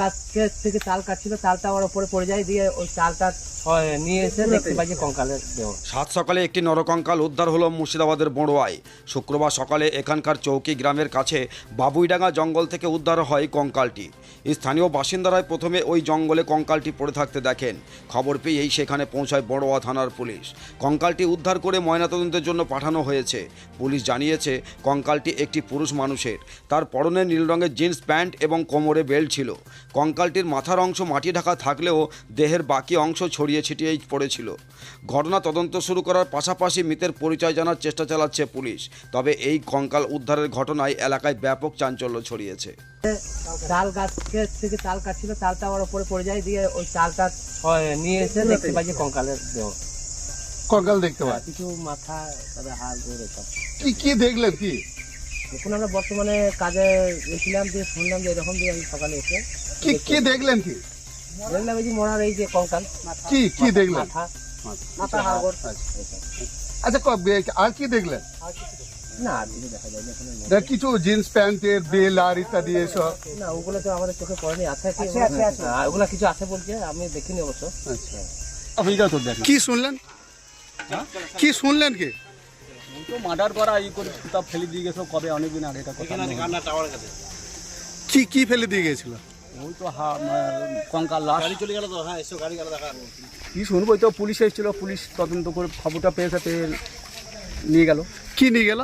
গাছের থেকে কাটছিল আমার পড়ে যায়, দিয়ে ওই সাত সকালে একটি নরকঙ্কাল উদ্ধার মুর্শিদাবাদের শুক্রবার সকালে এখানকার চৌকি গ্রামের কাছে বাবুইডাঙ্গা জঙ্গল থেকে উদ্ধার হয় কঙ্কালটি। স্থানীয় বাসিন্দারাই প্রথমে ওই জঙ্গলে কঙ্কালটি পড়ে থাকতে দেখেন। খবর পেয়েই সেখানে পৌঁছায় বড়োয়া থানার পুলিশ। কঙ্কালটি উদ্ধার করে ময়নাতদন্তের জন্য পাঠানো হয়েছে। পুলিশ জানিয়েছে, কঙ্কালটি একটি পুরুষ মানুষের। তার পরনে নীল রঙের জিন্স, প্যান্ট এবং কোমরে বেল্ট ছিল। কঙ্কালটির মাথার অংশ মাটি ঢাকা থাকলেও দেহের বাকি অংশ ছড়িয়ে ছিটিয়েই পড়েছিল। ঘটনা তদন্ত শুরু করার পাশাপাশি মৃতের পরিচয় জানার চেষ্টা চালাচ্ছে পুলিশ। তবে এই কঙ্কাল উদ্ধারের ঘটনায় এলাকায় ব্যাপক চাঞ্চল্য ছড়িয়েছে। তাল গাছের থেকে তাল কাটছিল তালটা আমার উপরে পড়ে যায় দিয়ে ওই তালটা নিয়ে এসে দেখতে পাই যে কঙ্কালের দেহ। কঙ্কাল দেখতে পাই কিছু মাথা হাড় গোড় কি কি দেখলেন কি? এখন আমরা বর্তমানে কাজে গেছিলাম যে শুনলাম যে এরকম দিয়ে আমি সকালে এসে কি কি দেখলেন কি? দেখলাম এই যে মরার এই যে কঙ্কাল কি কি দেখলেন? মাথা মাথা আচ্ছা ক- বে- আর কি দেখলেন? না। কিছু দেখা যায় না এখানে নেই। দেখ কিছু জিন্স প্যান্টের বেল আর ইত্যাদি এসব। না ওগুলো তো আমাদের চোখে পড়েনি আছে হ্যাঁ, ওগুলো কিছু আছে বলছে আমি দেখিনি অবশ্য। কি শুনলেন? কি শুনলেন কি? তো মার্ডার করা ই করে ফেলে দিয়ে গেছে কবে? অনেকদিন আগে এটা কথা কি কি ফেলে দিয়ে গেছিল? ওই তো হা কঙ্কাল লাশ। চলে গেল তো? হ্যাঁ এসো গাড়ি গেল কি শুনব? ওই তো পুলিশ এসেছিল পুলিশ তদন্ত করে খবরটা পেয়েছে পেয়ে নিয়ে গেল। কি নিয়ে গেল?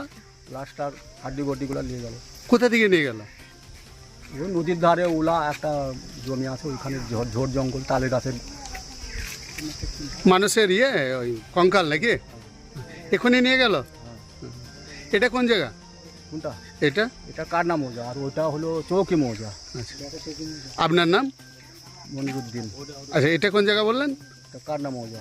লাশটার হাড্ডি বড্ডিগুলো নিয়ে গেল। কোথা থেকে নিয়ে গেল? ওই নদীর ধারে ওলা একটা জমি আছে ওইখানে ঝোড় ঝোড় জঙ্গল তালে গাছের। মানুষের ইয়ে ওই কঙ্কাল নাকি? এখনই নিয়ে গেল? এটা কোন জায়গা? কোনটা? এটা? এটা কারনা মৌজা? আর ওটা হলো চৌকি মৌজা। আচ্ছা। আপনার নাম? মনিরুদ্দিন। আচ্ছা এটা কোন জায়গা বললেন? কারনা মৌজা?